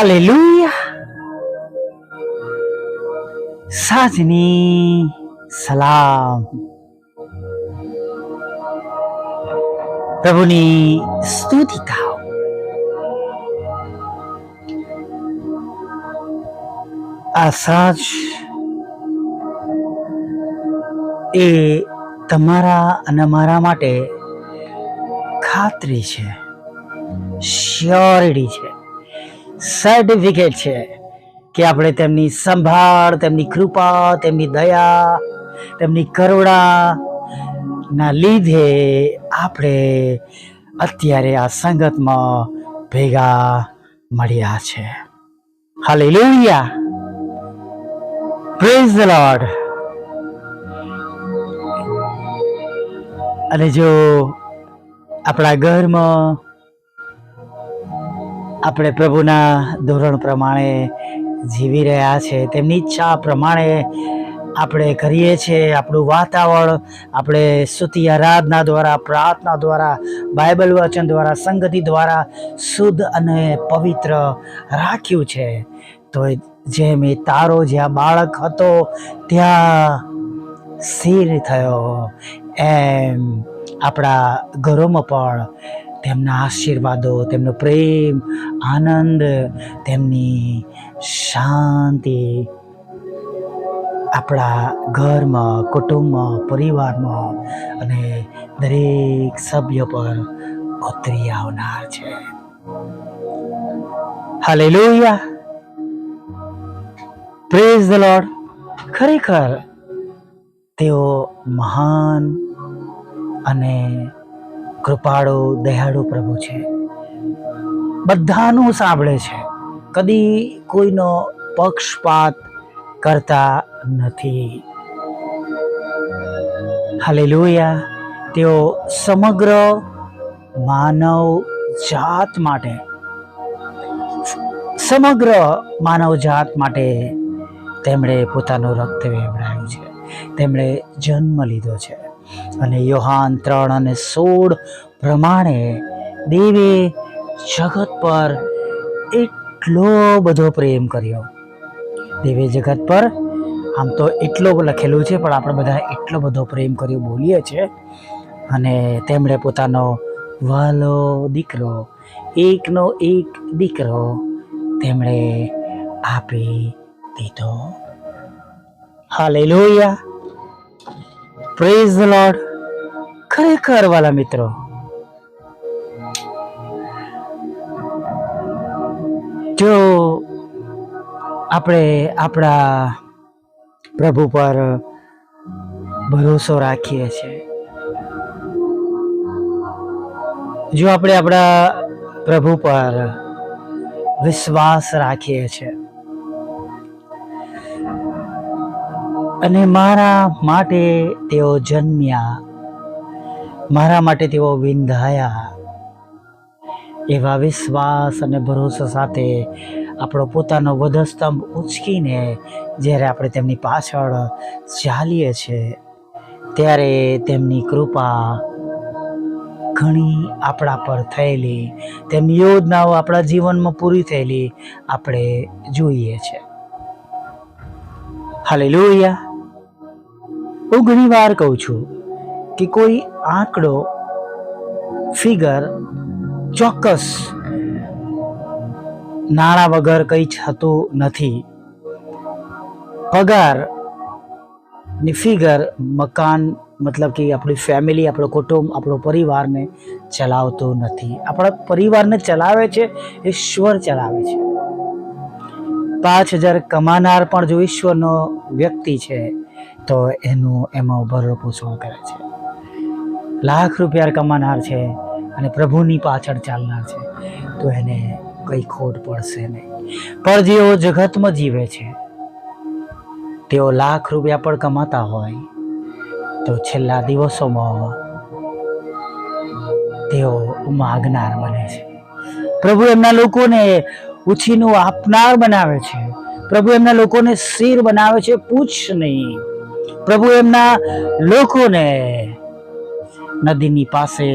Hallelujah સાજની સલામ પ્રભુની સ્તુતિ ગાઓ આ સાજ એ તમારા અને મારા માટે ખાતરી છે. શ્યોરિટી છે. સર્ટિફિકેટ છે કે આપણે તેમની સંભાળ, તેમની કૃપા, તેમની દયા, તેમની કરુણા ના લીધે આપણે અત્યારે આ સંગતમાં ભેગા મળ્યા છે. હાલેલુયા પ્રેઝ ધ લોર્ડ અને જો આપણા ઘરમાં આપણે પ્રભુના ધોરણ પ્રમાણે જીવી રહ્યા છે. તેમની ઈચ્છા પ્રમાણે આપણે કરીએ છીએ. આપણું વાતાવરણ, આપણે સ્તુતિ આરાધના દ્વારા, પ્રાર્થના દ્વારા, બાઇબલ વચન દ્વારા, સંગતિ દ્વારા શુદ્ધ અને પવિત્ર રાખ્યું છે. તો જેમ એ તારો જ્યાં બાળક હતો, ત્યાં સ્થિર થયો. એમ આપણા ઘરોમાં પણ તેમના આશીર્વાદો, તેમનો પ્રેમ, આનંદ, તેમની શાંતિ આપણા ઘરમાં, કુટુંબમાં, પરિવારમાં અને દરેક સભ્ય પર ઉતરી આવનાર છે. હાલેલુયા પ્રેઝ ધ લોર્ડ ખરેખર તેઓ મહાન અને કૃપાળુ, દયાળુ પ્રભુ છે. બધાનું સાંભળે છે. કદી કોઈનો પક્ષપાત કરતા નથી. હાલેલુયા. તેઓ સમગ્ર માનવ જાત માટે, સમગ્ર માનવ જાત માટે તેમણે પોતાનું રક્ત વેવડાયું છે. તેમણે જન્મ લીધો છે. અને યોહાન ત્રણ અને સોળ પ્રમાણે દેવે જગત પર એટલો બધો પ્રેમ કર્યો. દેવે જગત પર આમ તો એટલો લખેલું છે, પણ આપણે બધા એટલો બધો પ્રેમ કર્યો બોલીએ છીએ. અને તેમણે પોતાનો વાલો દીકરો, એકનો એક દીકરો તેમણે આપી દીધો. હાલેલુયા. પ્રેઝ ધ લોર્ડ ખરેખર વાલા મિત્રો. જો આપણે આપણા પ્રભુ પર ભરોસો રાખીએ છીએ. જો આપણે આપણા પ્રભુ પર વિશ્વાસ રાખીએ છીએ. અને મારા માટે તેઓ જન્મ્યા મારા માટે તેઓ વિંધાયા. એવા વિશ્વાસ અને ભરોસા સાથે આપણો પોતાનો વધસ્તંભ ઉચકીને જ્યારે આપણે તેમની પાછળ ચાલીએ છીએ ત્યારે તેમની કૃપા ઘણી આપણા પર થયેલી, તેમની યોજનાઓ આપણા જીવનમાં પૂરી થયેલી આપણે જોઈએ છે. હાલે લોહિયા હું ઘણી વાર કહું છું કે કોઈ આંકડો ફિગર ચોક્કસ નાણાં વગર કંઈ થતું નથી. પગારની ફિગર મકાન, મતલબ કે આપણી ફેમિલી આપણો કુટુંબ, આપણો પરિવારને ચલાવતો નથી. આપણા પરિવારને ચલાવે છે, ઈશ્વર ચલાવે છે. પાંચ હજાર કમાનાર પણ જો ઈશ્વરનો વ્યક્તિ છે, તો એનું એમાં ભરપૂર શું કરે છે. લાખ રૂપિયા કમાનાર છે અને પ્રભુની પાછળ ચાલનાર છે. તો એને કંઈ ખોટ પડશે નહીં. પણ જેઓ જગતમાં જીવે છે, તેઓ લાખ રૂપિયા પણ કમાતા હોય, તો છેલ્લા દિવસોમાં તેઓ માગનાર બને છે. પ્રભુ એમના લોકોને ઉછીનું આપનાર બનાવે છે. પ્રભુ એમના લોકોને શિર બનાવે છે, પૂછ નહીં. પ્રભુ એમના લોકોને નદીની પાસે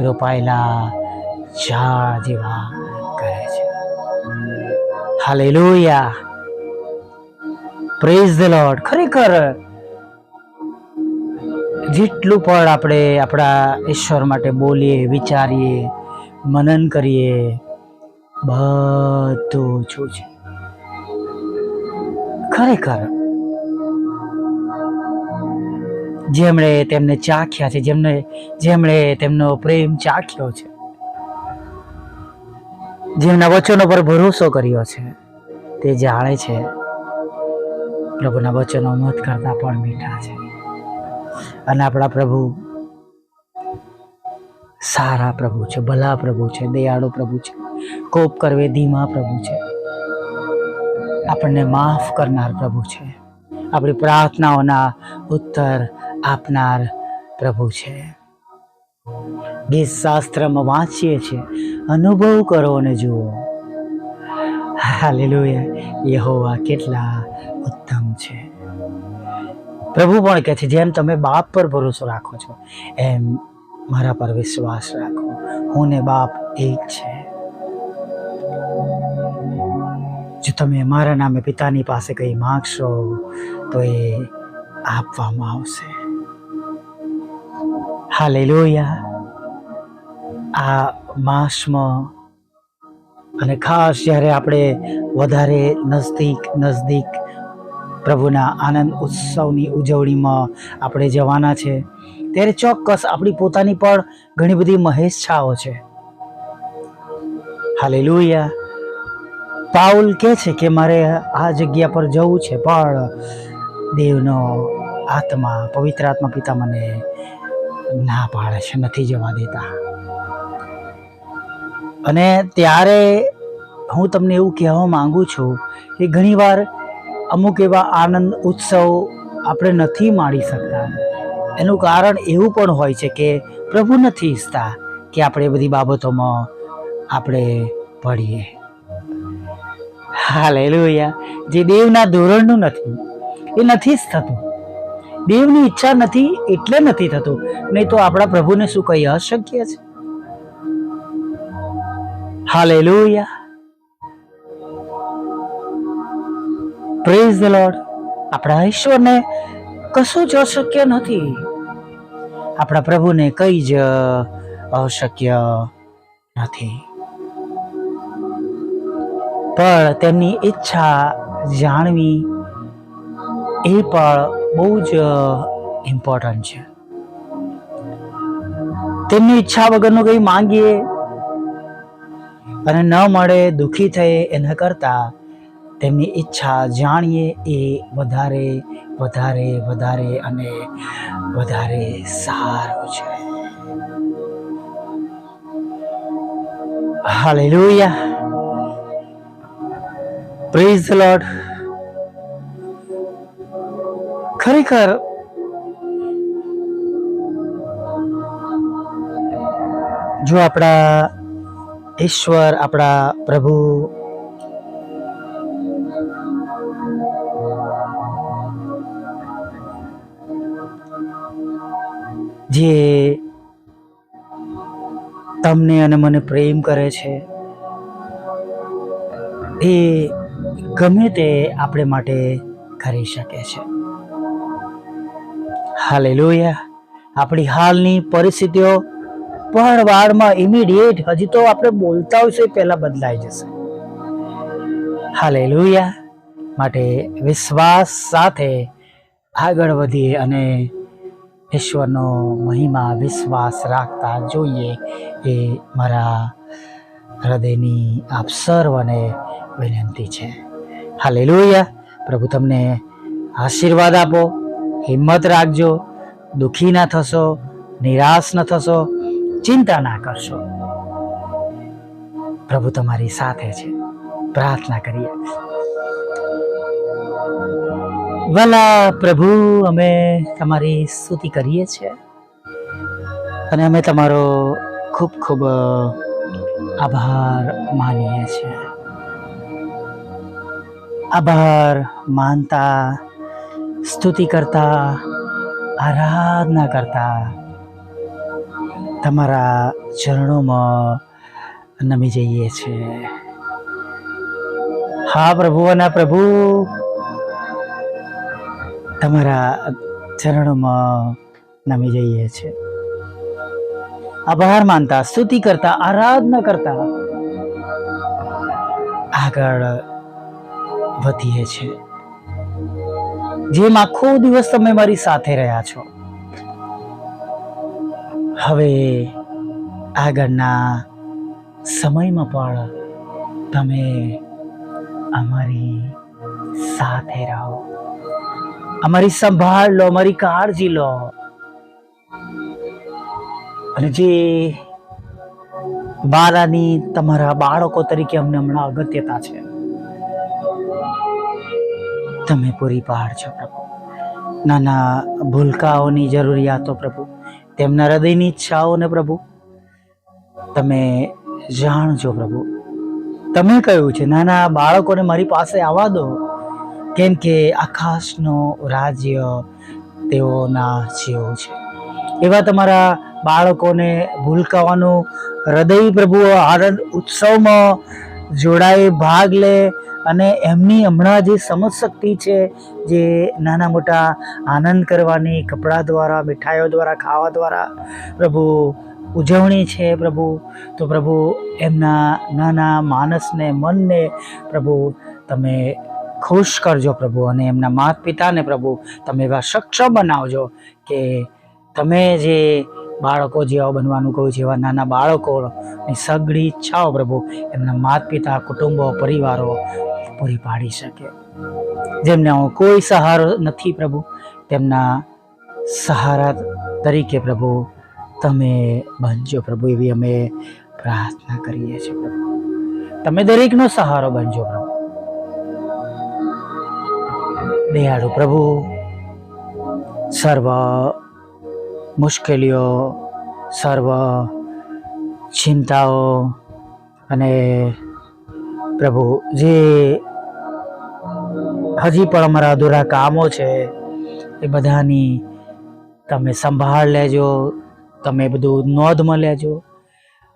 રોપાયેલા ઝાડ જેવા કરે છે. હાલે લોહિયા પ્રેઝ ધ લોર્ડ ખરેખર જેટલું પણ આપણે આપણા ઈશ્વર માટે બોલીએ, વિચારીએ, મનન કરીએ, બધું ઓછું છે. ખરેખર જેમણે તેમને ચાખ્યા છે, જેમને, જેમણે તેમનો પ્રેમ ચાખ્યો છે. જેમના વચનો પર ભરોસો કર્યો છે, તે જાણે છે, પ્રભુના વચનો મત કરતા પણ મીઠા છે. અને આપણા પ્રભુ સારા પ્રભુ છે, ભલા પ્રભુ છે, દયાળુ પ્રભુ છે, કોપ કરવે ધીમા પ્રભુ છે. આપણને માફ કરનાર પ્રભુ છે. આપણી પ્રાર્થનાઓના ઉત્તર આપનાર પ્રભુ છે. ગીત શાસ્ત્રમાં વાંચીએ છીએ. અનુભવ કરો અને જુઓ. હાલેલુયા. યહોવા કેટલા ઉત્તમ છે. પ્રભુ પણ કહે છે, જેમ તમે બાપ પર ભરોસો રાખો છો, એમ મારા પર વિશ્વાસ રાખો. હું ને બાપ એક છે. જો તમે મારા નામે પિતાની પાસે કંઈ માગશો, તો એ આપવામાં આવશે. હાલેલુયા આ માસમાં અને ખાસ જ્યારે આપણે વધારે નજદીક નજદીક પ્રભુના આનંદ ઉત્સવની ઉજવણીમાં આપણે જવાના છે, ત્યારે ચોક્કસ આપણી પોતાની પણ ઘણી બધી મહેચ્છાઓ છે. હાલેલુયા પાઉલ કહે છે કે મારે આ જગ્યા પર જવું છે, પણ દેવનો આત્મા, પવિત્ર આત્મા પિતા મને ના પાડે છે, નથી જવા દેતા. અને ત્યારે હું તમને એવું કહેવા માંગુ છું કે ઘણીવાર અમુક એવા આનંદ, ઉત્સવ આપણે નથી માણી શકતા. એનું કારણ એવું પણ હોય છે કે પ્રભુ નથી ઈચ્છતા કે આપણે બધી બાબતોમાં આપણે પડીએ. હા હાલેલુયા. જે દેવના ધોરણનું નથી, એ નથી જ થતું. દેવની ઈચ્છા નથી, એટલે નથી થતું. નહીં તો આપણા પ્રભુને શું કહી અશક્ય છે? હાલેલુયા. પ્રેઝ ધ લોર્ડ આપણા ઈશ્વરને કશું જ અશક્ય નથી. આપણા પ્રભુને કઈ જ અશક્ય નથી. પણ તેમની ઈચ્છા જાણવી એ પણ બહુ જ ઇમ્પોર્ટન્ટ છે. તેમની ઈચ્છા વગરનું કંઈ માંગીએ અને ન મળે, દુઃખી થઈએ એના કરતાં તેમની ઈચ્છા જાણીએ એ વધારે વધારે વધારે અને વધારે સારું છે. હાલેલુયા. પ્રેઝ લોર્ડ ખરેખર જો આપણા ઈશ્વર, આપણા પ્રભુ જે તમને અને મને પ્રેમ કરે છે, એ ગમે તે આપણે માટે કરી શકે છે. હાલેલુયા. આપણી હાલની પરિસ્થિતિઓ પણ વારમાં ઇમિડિયેટ હજી તો આપણે બોલતા હોઈશું છે પહેલા બદલાઈ જશે. હાલેલુયા. માટે વિશ્વાસ સાથે આગળ વધીએ અને ઈશ્વરનો મહિમા વિશ્વાસ રાખતા જોઈએ એ મારા હૃદયની આપ સર્વને વિનંતી છે. હાલેલુયા. પ્રભુ તમને આશીર્વાદ આપો. હિંમત રાખજો, દુઃખી ના થશો, નિરાશ ન થશો, ચિંતા ના કરશો. પ્રભુ તમારી સાથે છે. પ્રાર્થના કરીએ. વલા પ્રભુ, અમે તમારી સ્તુતિ કરીએ છીએ અને અમે તમારો ખૂબ ખૂબ આભાર માનીએ છીએ. આભાર માનતા સ્તુતિ કરતા, આરાધના કરતા, તમારા ચરણોમાં નમી જઈએ છીએ. હા પ્રભુ, અને પ્રભુ, તમારા ચરણોમાં નમી જઈએ છે આભાર માનતા, સ્તુતિ કરતા, આરાધના કરતા, આગળ વધીએ છે જેમ આખો દિવસ તમે મારી સાથે રહ્યા છો. હવે આગળના સમયમાં પણ તમે અમારી સાથે રહો. અમારી સંભાળ લો, અમારી કાળજી લો. અને જે બાળાની તમારા બાળકો તરીકે અમને હમણાં અગત્યતા છે તમે પૂરી પાડજો પ્રભુ. નાના ભૂલકાઓની જરૂરિયાતો પ્રભુ. તેમના હૃદયની ઈચ્છાઓને પ્રભુ. તમે જાણજો પ્રભુ. તમે કહ્યું છે? નાના બાળકોને મારી પાસે આવવા દો. કેમ કે આકાશનો રાજ્ય તેઓના જેવું છે. એવા તમારા બાળકોને ભૂલકાવાનું હૃદય પ્રભુ આનંદ ઉત્સવમાં જોડાઈ ભાગ લે અને એમની હમણાં જે સમજ શક્તિ છે, જે નાના મોટા આનંદ કરવાની, કપડાં દ્વારા, મીઠાઈઓ દ્વારા, ખાવા દ્વારા પ્રભુ ઉજવણી છે પ્રભુ, તો પ્રભુ એમના નાના માણસને મનને પ્રભુ તમે ખુશ કરજો પ્રભુ અને એમના માતા પિતાને પ્રભુ તમે એવા સક્ષમ બનાવજો કે તમે જે બાળકો જેવા બનવાનું કહ્યું એવા નાના બાળકોની સગળી ઈચ્છાઓ પ્રભુ, એમના માતા પિતા કુટુંબો, પરિવારો પૂરી પાડી શકે. જેમને કોઈ સહારો નથી પ્રભુ, તેમના સહારા તરીકે પ્રભુ તમે બનજો પ્રભુ, એવી અમે પ્રાર્થના કરીએ છીએ પ્રભુ. તમે દરેકનો સહારો બનજો પ્રભુ. દયાળુ પ્રભુ, સર્વ મુશ્કેલીઓ, સર્વ ચિંતાઓ અને પ્રભુ જે હજી પણ અમારા અધૂરા કામો છે. એ બધાની તમે સંભાળ લેજો, તમે બધું નોંધમાં લેજો.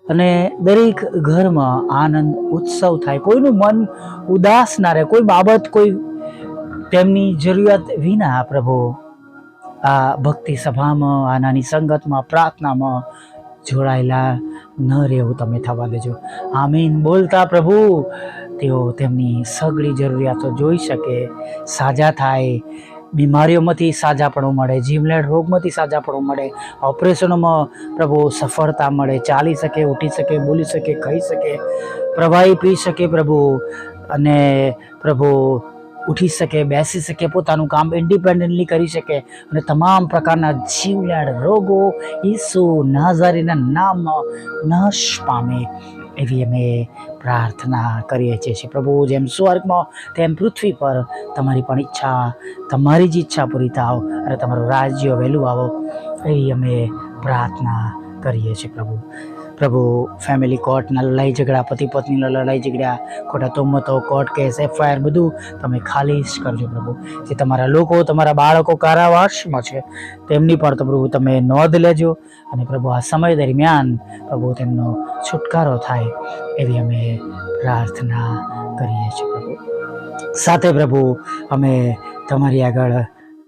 અને દરેક ઘરમાં આનંદ, ઉત્સવ થાય. કોઈનું મન ઉદાસ ના રહે, કોઈ બાબત, કોઈ તેમની જરૂરિયાત વિના પ્રભુ, આ ભક્તિ સભામાં આ નાની સંગતમાં, પ્રાર્થનામાં જોડાયેલા ન રહેવું તમે થવા દેજો. આમીન બોલતા પ્રભુ. તેઓ તેમની સગળી જરૂરિયાતો જોઈ શકે, સાજા થાય, બીમારીઓમાંથી સાજાપણું મળે, જીવલેણ રોગમાંથી સાજાપણું મળે, ઓપરેશનોમાં પ્રભુ સફળતા મળે, ચાલી શકે, ઉઠી શકે, બોલી શકે, ખાઈ શકે, પ્રવાહી પી શકે પ્રભુ અને પ્રભુ ઉઠી શકે, બેસી શકે, પોતાનું કામ ઇન્ડિપેન્ડન્ટલી કરી શકે અને તમામ પ્રકારના જીવલેણ રોગો ઈસુ નાઝારીના નામમાં નાશ પામે. એવી અમે પ્રાર્થના કરીએ છીએ પ્રભુ જેમ સ્વર્ગમાં, તેમ પૃથ્વી પર તમારી પણ ઈચ્છા, તમારી જ ઈચ્છા પૂરી થાવ અને તમારું રાજ્ય વહેલું આવો. એવી અમે પ્રાર્થના કરીએ છીએ પ્રભુ. પ્રભુ ફેમિલી કોર્ટના લડાઈ ઝઘડા, પતિ પત્નીના લડાઈ ઝઘડા, ખોટા તોમતો કોર્ટ કેસ એફઆઈઆર બધું તમે ખાલી કરજો પ્રભુ. જે તમારા લોકો, તમારા બાળકો કારાવાસમાં છે, તેમની પણ તો પ્રભુ તમે નોંધ લેજો. અને પ્રભુ આ સમય દરમિયાન પ્રભુ તેમનો છુટકારો થાય એવી અમે પ્રાર્થના કરીએ છીએ પ્રભુ. સાથે પ્રભુ અમે તમારી આગળ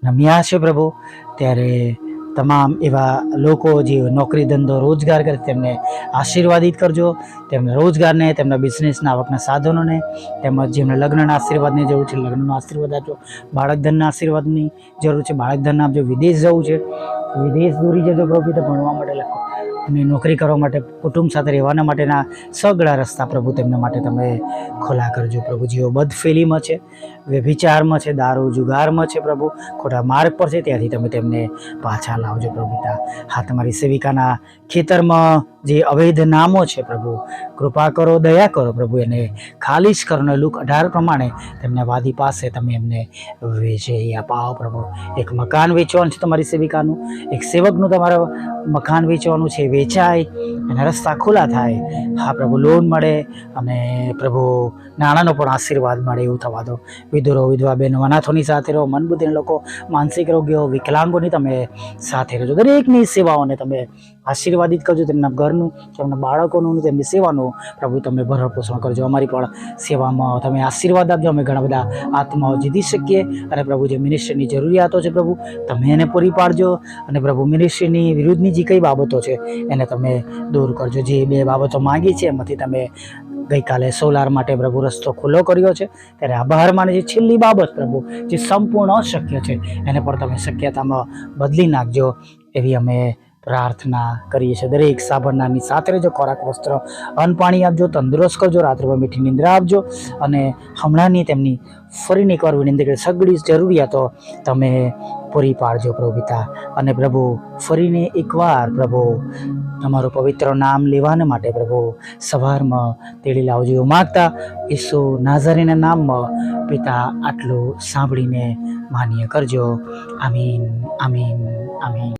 નમ્યા છે પ્રભુ. ત્યારે તમામ એવા લોકો જે નોકરી, ધંધો, રોજગાર કરે તેમને આશીર્વાદિત કરજો. તેમના રોજગારને, તેમના બિઝનેસના આવકના સાધનોને, તેમજ જેમને લગ્નના આશીર્વાદની જરૂર છે, લગ્નનો આશીર્વાદ આપજો. બાળક ધનના આશીર્વાદની જરૂર છે. બાળક ધન આપજો વિદેશ જવું છે, વિદેશ દોરી જજો પ્રભુ ભણવા માટે લખો. અને નોકરી કરવા માટે કુટુંબ સાથે રહેવાના માટેના સગળા રસ્તા પ્રભુ તેમના માટે તમે ખોલા કરજો. પ્રભુ જેઓ બદફેલીમાં છે, વ્યભિચારમાં છે, દારૂ જુગારમાં છે પ્રભુ. ખોટા માર્ગ પર છે, ત્યાંથી તમે તેમને પાછા લાવજો પ્રભુતા હા, તમારી સેવિકાના ખેતરમાં જે અવૈધ નામો છે પ્રભુ, કૃપા કરો, દયા કરો પ્રભુ. એને ખાલી જ કરો લુક અઢાર પ્રમાણે તેમને વાદી પાસે તમે એમને વેચી. અપાવો પ્રભુ. એક મકાન વેચવાનું છે તમારી સેવિકાનું. એક સેવકનું તમારે મકાન વેચવાનું છે વેચાય અને રસ્તા ખુલ્લા થાય. હા, પ્રભુ લોન મળે અને પ્રભુ નાણાંનો પણ આશીર્વાદ મળે એવું થવા દો. વિધુરો, વિધવા બહેનો, અનાથોની સાથે રહો, મનબુદ્ધિના લોકો, માનસિક રોગીઓ, વિકલાંગોની તમે સાથે રહેજો. દરેકની સેવાઓને તમે આશીર્વાદિત કરજો. તેમના ઘરનું, તેમના બાળકોનું તેમની સેવાનું પ્રભુ તમે ભરણ પોષણ કરજો. અમારી પણ સેવામાં તમે આશીર્વાદ આપજો. અમે ઘણા બધા આત્માઓ જીતી શકીએ અને પ્રભુ જે મિનિસ્ટ્રીની જરૂરિયાતો છે પ્રભુ, તમે એને પૂરી પાડજો અને પ્રભુ મિનિસ્ટ્રીની વિરુદ્ધની જે કઈ બાબતો છે એને તમે દૂર કરજો. જે બે બાબતો માંગી છે, એમાંથી તમે ગઈકાલે સોલાર માટે પ્રભુ રસ્તો ખુલ્લો કર્યો છે. ત્યારે આભાર માને જે છેલ્લી બાબત પ્રભુ, જે સંપૂર્ણ અશક્ય છે, એને પણ તમે શક્યતામાં બદલી નાખજો. એવી અમે પ્રાર્થના કરીએ છીએ. દરેક સાબરનાની સાથે રહેજો, ખોરાક, વસ્ત્ર, અન્ન પાણી આપજો, તંદુરસ્ત કરજો રાત્રિભર મીઠી નિંદ્રા આપજો અને હમણાંની તેમની ફરીને એકવાર વિનંતી કરી સગળી જરૂરિયાતો તમે પૂરી પાડજો પ્રભુ પિતા અને પ્રભુ, ફરીને એકવાર પ્રભુ, તમારું પવિત્ર નામ લેવાને માટે પ્રભુ, સવારમાં તેડી લાવજો. એવું માગતા ઈસુ નાઝરીના નામમાં પિતા આટલું સાંભળીને માન્ય કરજો. આમીન આમીન આમીન.